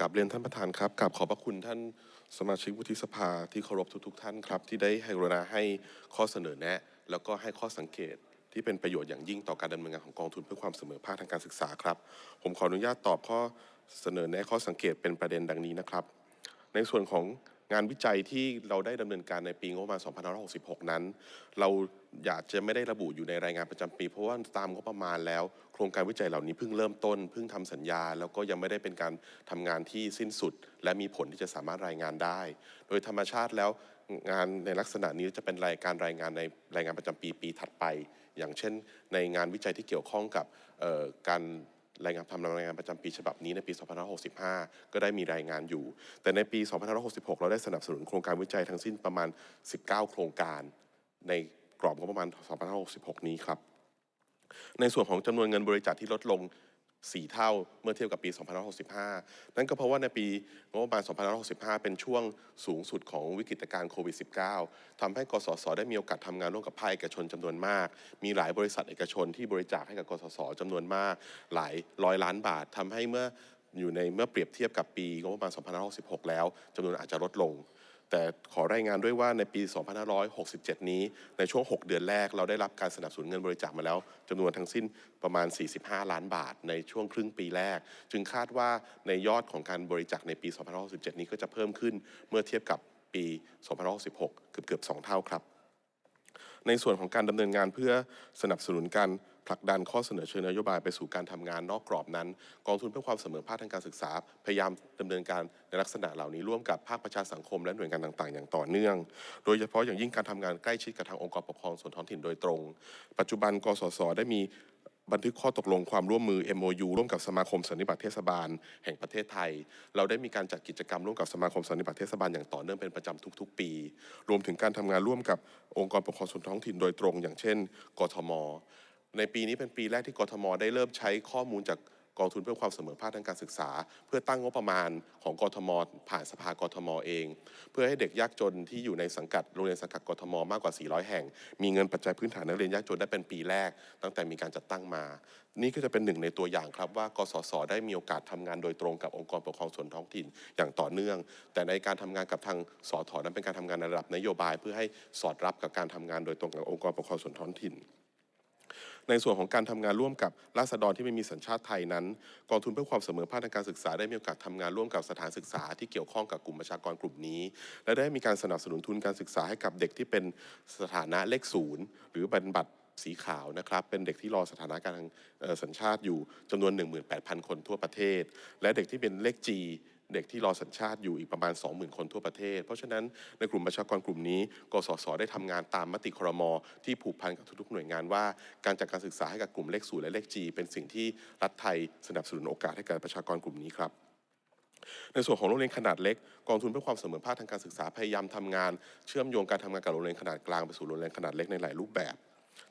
กับเรียนท่านประธานครับกับขอบพระคุณท่านสมาชิกวุฒิสภาที่เคารพทุกๆ ท่านครับ ที่ได้ให้กรุณาให้ข้อเสนอแนะ แล้วก็ให้ข้อสังเกตที่เป็นประโยชน์อย่างยิ่งต่อการดำเนินงานของกองทุนเพื่อความเสมอภาคทางการศึกษาครับ ผมขออนุญาตตอบข้อเสนอแนะข้อสังเกตเป็นประเด็นดังนี้นะครับ ในส่วนของ งานวิจัยที่เราได้ดำเนินการในปีงบประมาณ 2566 นั้น เราอยากจะไม่ได้ระบุอยู่ในรายงานประจำปี เพราะว่าตามงบประมาณแล้ว โครงการวิจัยเหล่านี้เพิ่งเริ่มต้นเพิ่งทำสัญญา แล้วก็ยังไม่ได้เป็นการทำงานที่สิ้นสุด และมีผลที่จะสามารถรายงานได้ โดยธรรมชาติแล้วงานในลักษณะนี้จะเป็นรายการรายงานในรายงานประจำปีปีถัดไป อย่างเช่น ในงานวิจัยที่เกี่ยวข้องกับการ รายงานทำรายงานประจำปีฉบับนี้ในปี 2565 ก็ได้มีรายงานอยู่ แต่ในปี 2566 เราได้สนับสนุนโครงการวิจัยทั้งสิ้นประมาณ 19 โครงการ ในกรอบงบประมาณ 2566 นี้ครับ ในส่วนของจำนวนเงินบริจาคที่ลดลง 4 เท่าเมื่อเทียบกับปี 2565 นั่นก็เพราะว่าในปีงบประมาณ 2565 เป็นช่วงสูงสุดของวิกฤตการณ์โควิด -19 ทำให้กสศได้มีโอกาสทำงานร่วมกับภาคเอกชนจำนวนมาก มีหลายบริษัทเอกชนที่บริจาคให้กับกสศจำนวนมาก หลายร้อยล้านบาททำให้เมื่ออยู่ในเมื่อเปรียบเทียบกับปีงบประมาณ 2566 แล้วจำนวนอาจจะลดลง แต่ขอรายงานด้วยว่าในปี 2567 นี้ ในช่วง 6 เดือนแรก เราได้รับการสนับสนุนเงินบริจาคมาแล้วจำนวนทั้งสิ้นประมาณ 45 ล้านบาท ในช่วงครึ่งปีแรก จึงคาดว่าในยอดของการบริจาคในปี 2567 นี้ก็จะเพิ่มขึ้นเมื่อเทียบกับปี 2566 เกือบเกือบ 2 เท่าครับ ในส่วนของการดำเนินงานเพื่อสนับสนุนการผลักดันข้อเสนอเชิงนโยบายไปสู่การทำงานนอกกรอบนั้น กองทุนเพื่อความเสมอภาคทางการศึกษา พยายามดำเนินการในลักษณะเหล่านี้ร่วมกับภาคประชาสังคมและหน่วยงานต่าง ๆ อย่างต่อเนื่อง โดยเฉพาะอย่างยิ่งการทำงานใกล้ชิดกับทางองค์กรปกครองส่วนท้องถิ่นโดยตรง ปัจจุบันกสศได้มี บันทึกข้อตกลงความร่วมมือ MOU ร่วมกับสมาคมสันนิบาตเทศบาล แห่งประเทศไทย เราได้มีการจัดกิจกรรมร่วมกับสมาคมสันนิบาตเทศบาลอย่างต่อเนื่องเป็นประจำทุก ๆ ปี รวมถึงการทำงานร่วมกับองค์กรปกครองส่วนท้องถิ่นโดยตรง อย่างเช่น กทม ในปีนี้เป็นปีแรกที่กทม ได้เริ่มใช้ข้อมูลจาก กองทุนเพื่อความเสมอภาคทางการศึกษา เพื่อตั้งงบประมาณของกทม ผ่านสภากทมเอง เพื่อให้เด็กยากจนที่อยู่ในสังกัดโรงเรียนสังกัดกทมมากกว่า 400 แห่ง มีเงินปัจจัยพื้นฐานนักเรียนยากจนได้เป็นปีแรก ตั้งแต่มีการจัดตั้งมา นี่ก็จะเป็นหนึ่งในตัวอย่างครับว่ากสศได้มีโอกาสทำงานโดยตรงกับองค์กรปกครองส่วนท้องถิ่นอย่างต่อเนื่อง แต่ในการทำงานกับทางสอถอนั้นเป็นการทำงานในระดับนโยบาย เพื่อให้สอดรับกับการทำงานโดยตรงกับองค์กรปกครองส่วนท้องถิ่น ในส่วนของการทำงานร่วมกับราษฎรที่ไม่มีสัญชาติไทยนั้น กองทุนเพื่อความเสมอภาคทางการศึกษาได้มีโอกาสทำงานร่วมกับสถานศึกษา ที่เกี่ยวข้องกับกลุ่มประชากรกลุ่มนี้ และได้มีการสนับสนุนทุนการศึกษาให้กับเด็กที่เป็นสถานะเลขศูนย์หรือบัตรบัตรสีขาวนะครับ เป็นเด็กที่รอสถานะการสัญชาติอยู่จำนวน 18,000 คนทั่วประเทศ และเด็กที่เป็นเลข G เด็กที่รอสัญชาติอยู่อีกประมาณ 20,000 คนทั่วประเทศ เพราะฉะนั้นในกลุ่มประชากรกลุ่มนี้ กสศได้ทำงานตามมติครม ที่ผูกพันกับทุกๆหน่วยงานว่า การจัดการศึกษาให้กับกลุ่มเลขศูนย์และเลข G เป็นสิ่งที่รัฐไทยสนับสนุนโอกาสให้กับประชากรกลุ่มนี้ครับในส่วนของโรงเรียนขนาดเล็ก กองทุนเพื่อความเสมอภาคทางการศึกษาพยายามทำงาน เชื่อมโยงการทำงานกับโรงเรียนขนาดกลางไปสู่โรงเรียนขนาดเล็กในหลายรูปแบบ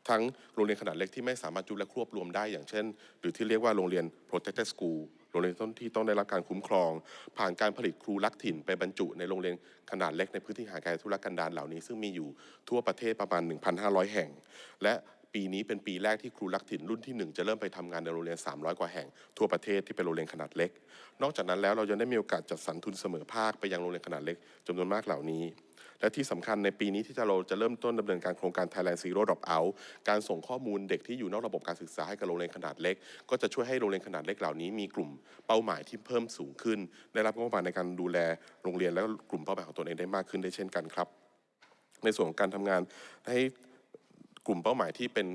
ทั้งโรงเรียนขนาดเล็กที่ไม่สามารถจุและควบรวมได้อย่างเช่น หรือที่เรียกว่าโรงเรียน protected school รงเรียนต้นที่ต้องได้รับการคุ้มครอง ผ่านการผลิตครูรักถิ่นไปบรรจุ ในโรงเรียนขนาดเล็กในพื้นที่ห่างไกลธุรกันดารเหล่านี้ ซึ่งมีอยู่ทั่วประเทศประมาณ 1,500 แห่ง และปีนี้เป็นปีแรกที่ครูรักถิ่นรุ่นที่หนึ่งจะเริ่มไปทำงานในโรงเรียน 300 กว่าแห่ง ทั่วประเทศที่เป็นโรงเรียนขนาดเล็ก นอกจากนั้นแล้วเรายังได้มีโอกาสจัดสรรทุนเสมอภาคไปยังโรงเรียนขนาดเล็กจำนวนมากเหล่านี้ และที่สำคัญในปีนี้ที่จะเราจะเริ่มต้นดำเนินการโครงการ Thailand Zero Drop Out การส่งข้อมูลเด็กที่อยู่นอกระบบการศึกษาให้กับโรงเรียนขนาดเล็ก ก็จะช่วยให้โรงเรียนขนาดเล็กเหล่านี้มีกลุ่มเป้าหมายที่เพิ่มสูงขึ้น ได้รับงบประมาณในการดูแลโรงเรียนและกลุ่มเป้าหมายของตนเองได้มากขึ้นได้เช่นกันครับ ในส่วนของการทำงานให้กลุ่มเป้าหมายที่เป็น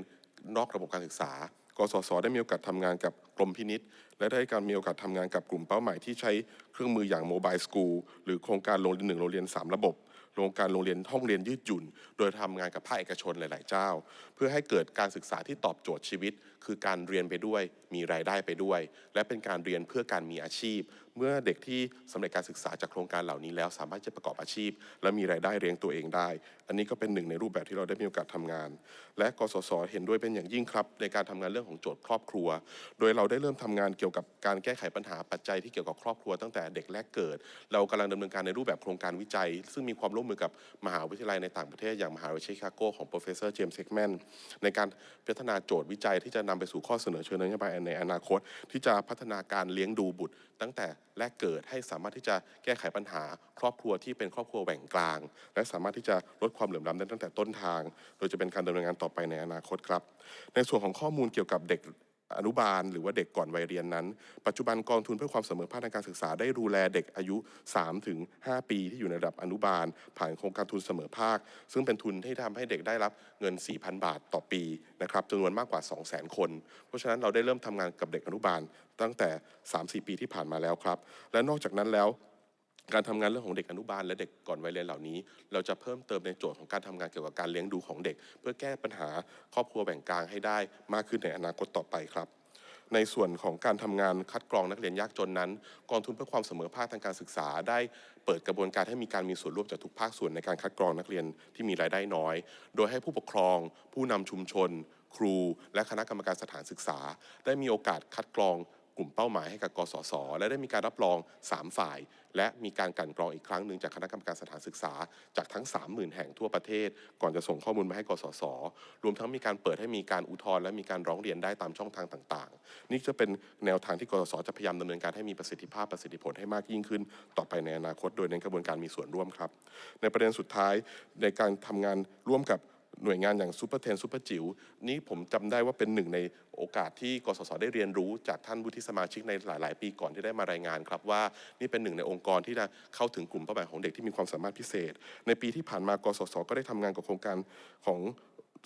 นอกระบบการศึกษากสศได้มีโอกาสทำงานกับ รมพินิษและได้การมีโอกาสทำงานกับกลุ่มเป้าหมายที่ใช้เครื่องมืออย่างโมบายสกูลหรือโครงการโรงเรียนหนึ่งโรงเรียนสามระบบโครงการโรงเรียนห้องเรียนยืดหยุ่น โดยทำงานกับภาคเอกชนหลาย ๆ เจ้า เพื่อให้เกิดการศึกษาที่ตอบโจทย์ชีวิต คือการเรียนไปด้วย มีรายได้ไปด้วย และเป็นการเรียนเพื่อการมีอาชีพ เมื่อเด็กที่สำเร็จการศึกษาจากโครงการเหล่านี้แล้ว สามารถจะประกอบอาชีพ และมีรายได้เลี้ยงตัวเองได้ อันนี้ก็เป็นหนึ่งในรูปแบบที่เราได้มีโอกาสทำงาน และกสศเห็นด้วยเป็นอย่างยิ่งครับ ในการทำงานเรื่องของโจทย์ครอบครัว โดยเราได้เริ่มทำงานเกี่ยวกับการแก้ไขปัญหาปัจจัยที่เกี่ยวกับครอบครัวตั้งแต่เด็กแรกเกิด เรากำลังดำเนินการในรูปแบบโครงการวิจัย ซึ่งมีความร่วมมือกับมหาวิทยาลัยในต่างประเทศอย่างมหาวิทยาลัยชิคาโกของ professor James Heckman ในการพัฒนาโจทย์วิจัยที่จะนนำไปสู่ข้อเสนอเชิงนโยบายในอนาคต ที่จะพัฒนาการเลี้ยงดูบุตร ตั้งแต่แรกเกิดให้สามารถที่จะแก้ไขปัญหาครอบครัวที่เป็นครอบครัวแหว่งกลาง และสามารถที่จะลดความเหลื่อมล้ำได้ตั้งแต่ต้นทาง โดยจะเป็นการดำเนินงานต่อไปในอนาคตครับ ในส่วนของข้อมูลเกี่ยวกับเด็ก อนุบาล หรือว่าเด็กก่อนวัยเรียนนั้น ปัจจุบันกองทุนเพื่อความเสมอภาคทางการศึกษาได้ดูแลเด็กอายุ3ถึง5ปีที่อยู่ในระดับอนุบาล ผ่านโครงการทุนเสมอภาค ซึ่งเป็นทุนที่ทำให้เด็กได้รับเงิน 4,000 บาทต่อปีนะครับจำนวนมากกว่า 200,000 คน เพราะฉะนั้นเราได้เริ่มทำงานกับเด็กอนุบาลตั้งแต่ 3-4 ปีที่ผ่านมาแล้วครับ และนอกจากนั้นแล้ว การทำงานเรื่องของเด็กอนุบาลและเด็กก่อนวัยเรียนเหล่านี้ เราจะเพิ่มเติมในโจทย์ของการทำงานเกี่ยวกับการเลี้ยงดูของเด็ก เพื่อแก้ปัญหาครอบครัวแบ่งกลางให้ได้มากขึ้นในอนาคตต่อไปครับในส่วนของการทำงานคัดกรองนักเรียนยากจนนั้น กองทุนเพื่อความเสมอภาคทางการศึกษา ได้เปิดกระบวนการให้มีการมีส่วนร่วมจากทุกภาคส่วนในการคัดกรองนักเรียนที่มีรายได้น้อย โดยให้ผู้ปกครอง ผู้นำชุมชน ครู และคณะกรรมการสถานศึกษา ได้มีโอกาสคัดกรอง กลุ่มเป้าหมายให้กับกสศและได้มีการรับรอง 3 ฝ่าย และมีการกันกรองอีกครั้งหนึ่งจากคณะกรรมการสถานศึกษา จากทั้ง 30,000 แห่งทั่วประเทศ ก่อนจะส่งข้อมูลมาให้กสศรวมทั้งมีการเปิดให้มีการอุทธรณ์และมีการร้องเรียนได้ตามช่องทางต่างๆ นี่จะเป็นแนวทางที่กสศจะพยายามดำเนินการให้มีประสิทธิภาพประสิทธิผลให้มากยิ่งขึ้น ต่อไปในอนาคตโดยในกระบวนการมีส่วนร่วมครับ ในประเด็นสุดท้ายในการทำงานร่วมกับ หน่วยงานอย่างซูเปอร์เทนซูเปอร์จิ๋วนี่ผมจำได้ว่าเป็นหนึ่งในโอกาสที่กสศได้เรียนรู้จากท่านวุฒิสมาชิกในหลาย ๆ ปีก่อนที่ได้มารายงานครับว่านี่เป็นหนึ่งในองค์กรที่จะเข้าถึงกลุ่มเป้าหมายของเด็กที่มีความสามารถพิเศษ ในปีที่ผ่านมากสศก็ได้ทำงานกับโครงการของ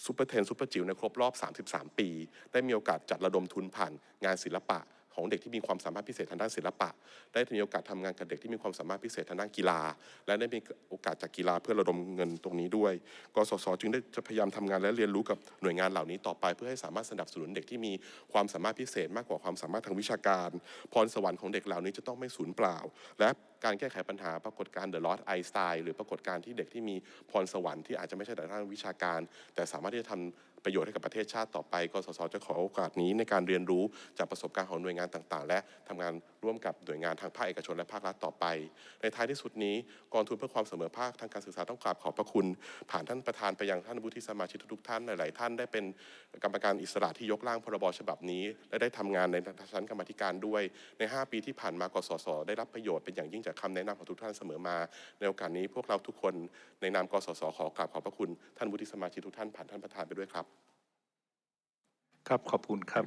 ซูเปอร์เทนซูเปอร์จิ๋วในครบรอบ 33 ปี ได้มีโอกาสจัดระดมทุนผ่านงานศิลปะ ของเด็กที่มีความสามารถพิเศษทางด้านศิลปะ ได้มีโอกาสทำงานกับเด็กที่มีความสามารถพิเศษทางด้านกีฬา และได้มีโอกาสจากกีฬาเพื่อระดมเงินตรงนี้ด้วย กสศจึงได้จะพยายามทำงานและเรียนรู้กับหน่วยงานเหล่านี้ต่อไป เพื่อให้สามารถสนับสนุนเด็กที่มีความสามารถพิเศษ มากกว่าความสามารถทางวิชาการ พรสวรรค์ของเด็กเหล่านี้จะต้องไม่สูญเปล่า และการแก้ไขปัญหาปรากฏการณ์ The Lost Einstein หรือปรากฏการณ์ที่เด็กที่มีพรสวรรค์ที่อาจจะไม่ใช่แต่ด้านวิชาการ แต่สามารถที่จะทำ ประโยชน์ให้กับประเทศชาติต่อไปกสศจะขอโอกาสนี้ในการเรียนรู้จากประสบการณ์ของหน่วยงานต่างๆ และทำงานร่วมกับหน่วยงานทางภาคเอกชนและภาครัฐต่อไป ในท้ายที่สุดนี้กองทุนเพื่อความเสมอภาคทางการศึกษาต้องกราบขอบพระคุณ ผ่านท่านประธานไปยังท่านวุฒิสมาชิกทุกท่านหลาย ๆ ท่านได้เป็นกรรมการอิสระที่ยกร่างพรบฉบับนี้ และได้ทำงานในชั้นกรรมธิการด้วยใน 5 ปีที่ผ่านมากสศได้รับประโยชน์เป็นอย่างยิ่งจากคำแนะนำของทุกท่านเสมอมา ในโอกาสนี้พวกเราทุกคนในนามกสศขอกราบขอบพระคุณท่านวุฒิสมาชิกทุกท่านผ่านท่านประธานไปด้วยครับ ครับขอบคุณครับ